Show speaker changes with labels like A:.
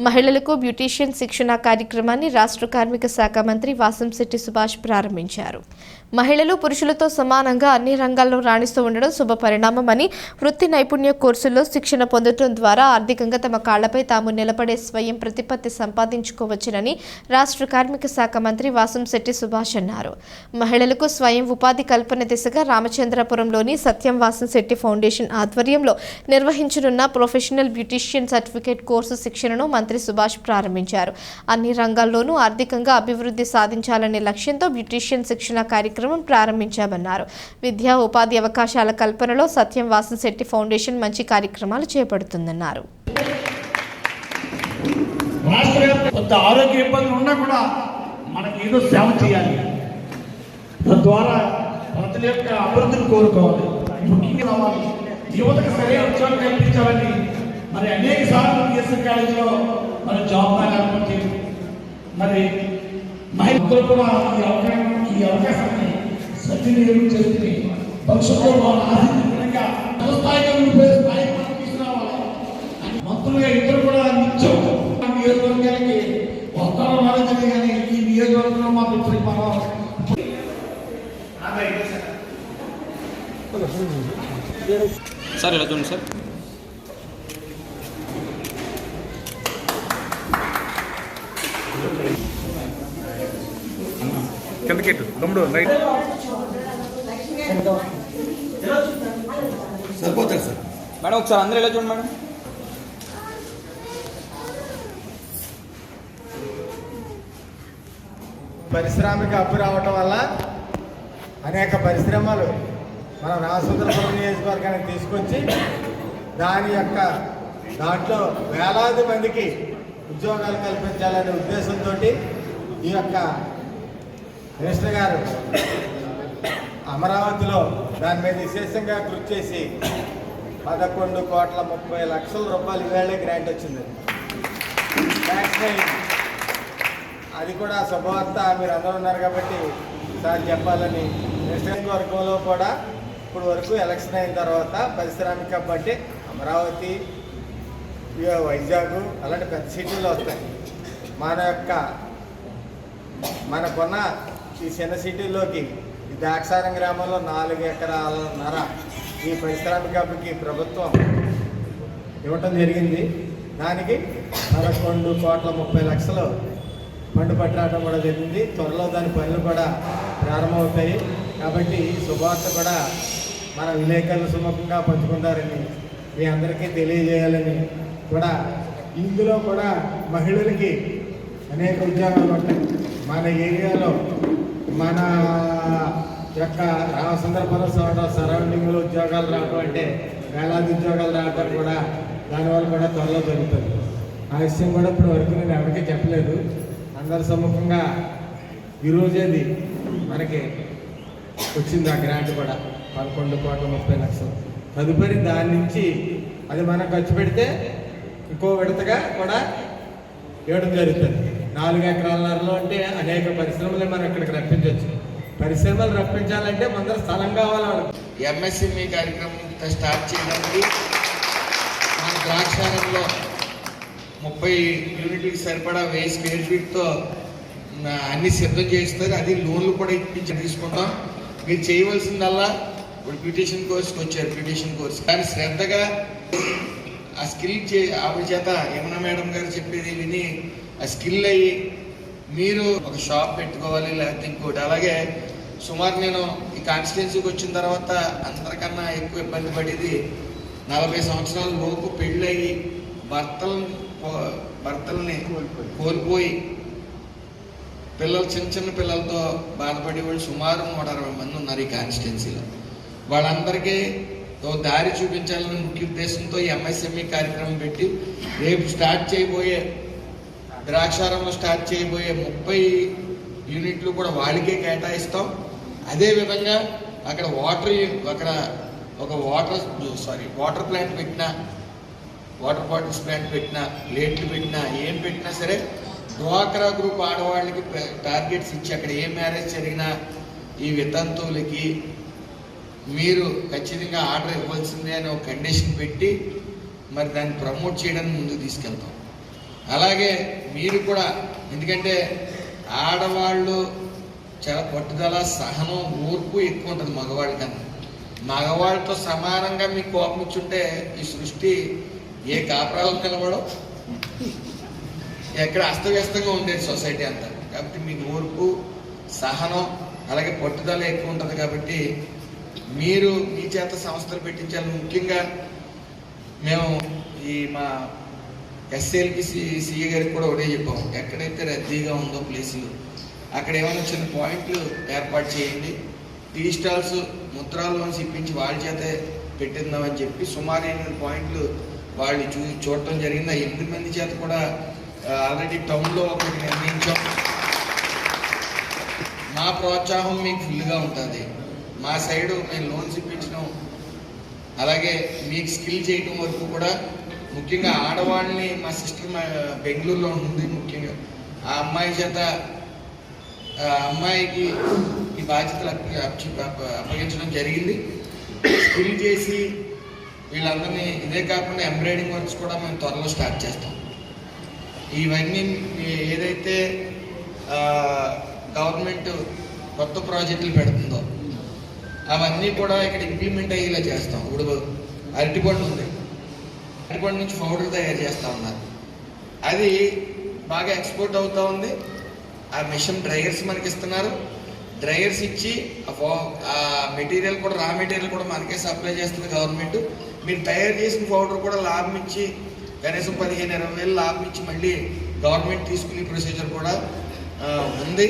A: మహిళలకు బ్యూటీషియన్ శిక్షణ కార్యక్రమాన్ని రాష్ట్ర కార్మిక శాఖ మంత్రి వాసంశెట్టి సుభాష్ ప్రారంభించారు. మహిళలు పురుషులతో సమానంగా అన్ని రంగాల్లో రాణిస్తూ ఉండడం శుభ పరిణామమని వృత్తి నైపుణ్య కోర్సుల్లో శిక్షణ పొందడం ద్వారా ఆర్థికంగా తమ కాళ్ళపై తాము నిలబడే స్వయం ప్రతిపత్తి సంపాదించుకోవచ్చునని రాష్ట్ర కార్మిక శాఖ మంత్రి వాసంశెట్టి సుభాష్ అన్నారు. మహిళలకు స్వయం ఉపాధి కల్పన దిశగా రామచంద్రపురంలోని సత్యం వాసంశెట్టి ఫౌండేషన్ ఆధ్వర్యంలో నిర్వహించనున్న ప్రొఫెషనల్ బ్యూటీషియన్ సర్టిఫికేట్ కోర్సు శిక్షణను మంత్రి సుభాష్ ప్రారంభించారు. అన్ని రంగాల్లోనూ ఆర్థికంగా అభివృద్ధి సాధించాలనే లక్ష్యంతో బ్యూటీషియన్ శిక్షణ కార్యక్రమం ప్రారంభించామన్నారు. విద్యా ఉపాధి అవకాశాల కల్పనలో సత్యం వాసంశెట్టి ఫౌండేషన్ మంచి కార్యక్రమాలు చేపడుతుందన్నారు.
B: రాష్ట్ర కొంత ఆరోగ్య ఇబ్బందులు ఉన్నా కూడా మనకి ఏదో సేవ చేయాలి. తద్వారా ప్రజల యొక్క అభివృద్ధిని కోరుకోవాలి. ముఖ్యంగా రావాలి యువతకు సరైన ఉద్యోగం కల్పించాలని మరి అనేక సార్లు బిఎస్ఎన్ కాలేజీలో మరి జాబ్ మేళా ఏర్పాటు చేయడం మరి మహిళలు కూడా ఈ అవకాశం ఈ అవకాశాన్ని సద్వినియోగం చేసుకుని భవిష్యత్తులో వాళ్ళ ఆశించినట్టుగా స్థాయిగా ఉండిపోయే స్థాయికి మనం తీసుకురావాలి. అని మంత్రులుగా ఇద్దరు కూడా నిత్యం ఆ నియోజకవర్గానికి వస్తారో రాలేదని కానీ ఈ నియోజకవర్గంలో మాకు ఇప్పుడు మనం
C: సార్ ఇలా చూడండి సార్?
D: కిందకెట్టు తమ్ముడు రైట్
B: సార్.
C: మేడం ఒకసారి అందరూ ఇలా చూడండి మేడం.
E: పారిశ్రామిక అప్పు రావటం వల్ల అనేక పరిశ్రమలు మన రామచంద్రపురం నియోజకవర్గానికి తీసుకొచ్చి దాని యొక్క దాంట్లో వేలాది మందికి ఉద్యోగాలు కల్పించాలనే ఉద్దేశంతో ఈ యొక్క మినిస్టర్ గారు అమరావతిలో దాని మీద విశేషంగా కృషి చేసి పదకొండు కోట్ల ముప్పై లక్షల రూపాయలు ఇవాళే గ్రాంట్ వచ్చింది. అది కూడా శుభవార్త మీరు అందరూ ఉన్నారు కాబట్టి సార్ చెప్పాలని రెసిడెంట్ వర్గంలో కూడా ఇప్పుడు వరకు ఎలక్షన్ అయిన తర్వాత పారిశ్రామిక బట్టి అమరావతి వైజాగ్ అలాంటి పెద్ద సిటీలు వస్తాయి. మన యొక్క మనకున్న ఈ చిన్న సిటీలోకి ఈ గ్రామంలో నాలుగు ఎకరాలన్నర ఈ పారిశ్రామిక హబ్కి ప్రభుత్వం ఇవ్వటం జరిగింది. దానికి పదకొండు కోట్ల ముప్పై లక్షలు ఫండ్ పట్టడం కూడా జరిగింది. త్వరలో దాని పనులు కూడా ప్రారంభమవుతాయి. కాబట్టి ఈ శుభవార్త కూడా మన విలేకరులు సుముఖంగా పంచుకుంటారని మీ అందరికీ తెలియజేయాలని కూడా ఇందులో కూడా మహిళలకి అనేక ఉద్యోగాలు ఉంటాయి మన ఏరియాలో మన యొక్క రామచంద్రపురం సరౌండింగ్లో ఉద్యోగాలు రావడం అంటే వేలాది ఉద్యోగాలు రావడం కూడా దానివల్ల కూడా త్వరలో జరుగుతుంది. ఆ విషయం కూడా ఇప్పుడు వరకు నేను ఎవరికీ చెప్పలేదు. అందరి సమ్ముఖంగా ఈరోజేది మనకి వచ్చింది ఆ గ్రాంట్ కూడా పదకొండు కోట్ల ముప్పై లక్షలు. తదుపరి దాని నుంచి అది మనం ఖర్చు పెడితే ఇంకో విడతగా కూడా ఇవ్వడం జరుగుతుంది. నాలుగు ఎకరాలలో అంటే అనేక పరిశ్రమలు మనం ఇక్కడికి రప్పించవచ్చు పరిశ్రమలు రప్పించాలంటే ముందర స్థలం కావాలి
F: ఎంఎస్ఎంఈ కార్యక్రమం స్టార్ట్ చేయడానికి మన ద్రాక్షారంలో ముప్పై యూనిట్కి సరిపడా వెయ్యి స్క్వేర్ ఫీట్తో అన్ని సిద్ధం చేస్తారు అది లోన్లు కూడా ఇప్పించి తీసుకుంటాం. మీరు చేయవలసిందల్లా ఇప్పుడు బ్యూటిషియన్ కోర్స్కి వచ్చారు బ్యూటిషియన్ కోర్స్. కానీ శ్రద్ధగా ఆ స్కిల్ చే ఆవిడ చేత యమున మేడం గారు చెప్పేది విని స్కిల్ అయ్యి మీరు ఒక షాప్ పెట్టుకోవాలి లేకపోతే ఇంకోటి. అలాగే సుమారు నేను ఈ కాన్స్టిట్యున్సీకి వచ్చిన తర్వాత అందరికన్నా ఎక్కువ ఇబ్బంది పడేది నలభై సంవత్సరాల లోపు పెళ్ళయి భర్తలను భర్తల్ని కోల్పోయి పిల్లలు చిన్న చిన్న పిల్లలతో బాధపడే వాళ్ళు సుమారు నూట అరవై మంది ఉన్నారు ఈ కాన్స్టిట్యున్సీలో వాళ్ళందరికీ దారి చూపించాలని ముఖ్య ఉద్దేశంతో ఈ ఎంఎస్ఎంఈ కార్యక్రమం పెట్టి రేపు స్టార్ట్ చేయబోయే ద్రాక్షారంలో స్టార్ట్ చేయబోయే ముప్పై యూనిట్లు కూడా వాళ్ళకే కేటాయిస్తాం. అదేవిధంగా అక్కడ వాటర్ అక్కడ ఒక వాటర్ సారీ వాటర్ ప్లాంట్ పెట్టినా వాటర్ బాటిల్స్ ప్లాంట్ పెట్టినా ప్లేట్లు పెట్టినా ఏం పెట్టినా సరే డ్వాక్రా గ్రూప్ ఆడవాళ్ళకి టార్గెట్స్ ఇచ్చి అక్కడ ఏ మ్యారేజ్ జరిగినా ఈ వితంతువులకి మీరు ఖచ్చితంగా ఆర్డర్ ఇవ్వాల్సిందే అని ఒక కండిషన్ పెట్టి మరి దాన్ని ప్రమోట్ చేయడానికి ముందుకు తీసుకెళ్తాం. అలాగే మీరు కూడా ఎందుకంటే ఆడవాళ్ళు చాలా పట్టుదల సహనం ఓర్పు ఎక్కువ ఉంటుంది మగవాళ్ళ కన్నా. మగవాళ్ళతో సమానంగా మీకు కోపం ఇచ్చుంటే ఈ సృష్టి ఏ కాపురాలకు కనబడవు. ఎక్కడ అస్తవ్యస్తంగా ఉండేది సొసైటీ అంతా. కాబట్టి మీకు ఓర్పు సహనం అలాగే పట్టుదల ఎక్కువ ఉంటుంది కాబట్టి మీరు మీ చేత సంస్థలు పెట్టించాలి. ముఖ్యంగా మేము ఈ మా ఎస్ఎల్కి సి సిఏ గారికి కూడా ఒకటే చెప్పాము. ఎక్కడైతే రద్దీగా ఉందో ప్లేసులు అక్కడ ఏమైనా చిన్న పాయింట్లు ఏర్పాటు చేయండి. టీ స్టాల్స్ ముద్రాల్లోంచి ఇప్పించి వాళ్ళ చేతే పెట్టిందామని చెప్పి సుమారు ఎనిమిది పాయింట్లు వాళ్ళు చూ చూడటం జరిగింది. ఆ ఎనిమిది మంది చేత కూడా ఆల్రెడీ టౌన్లో ఒకటి నిర్ణయించాం మా ప్రోత్సాహం మీకు ఫుల్గా ఉంటుంది. మా సైడు మేము లోన్స్ ఇప్పించడం అలాగే మీకు స్కిల్ చేయడం వరకు కూడా ముఖ్యంగా ఆడవాళ్ళని మా సిస్టర్ మా బెంగళూరులో ఉంది ముఖ్యంగా. ఆ అమ్మాయి చేత ఆ అమ్మాయికి ఈ బాధ్యతలు అప్పగించడం జరిగింది. స్కిల్ చేసి వీళ్ళందరినీ ఇదే కాకుండా ఎంబ్రాయిడింగ్ వర్క్స్ కూడా మేము త్వరలో స్టార్ట్ చేస్తాం. ఇవన్నీ ఏదైతే గవర్నమెంట్ కొత్త ప్రాజెక్టులు పెడుతుందో అవన్నీ కూడా ఇక్కడ ఇంప్లిమెంట్ అయ్యేలా చేస్తాం. ఇప్పుడు అరటిపండు ఉంది. అరటిపండు నుంచి పౌడర్ తయారు చేస్తూ ఉన్నారు. అది బాగా ఎక్స్పోర్ట్ అవుతూ ఉంది. ఆ మిషన్ డ్రైయర్స్ మనకి ఇస్తున్నారు. డ్రైయర్స్ ఇచ్చి ఆ ఆ మెటీరియల్ కూడా రా మెటీరియల్ కూడా మనకే సప్లై చేస్తుంది గవర్నమెంట్. మీరు తయారు చేసిన పౌడర్ కూడా లాభం ఇచ్చి కనీసం పదిహేను ఇరవై వేలు లాభం ఇచ్చి మళ్ళీ గవర్నమెంట్ తీసుకునే ప్రొసీజర్ కూడా ఉంది.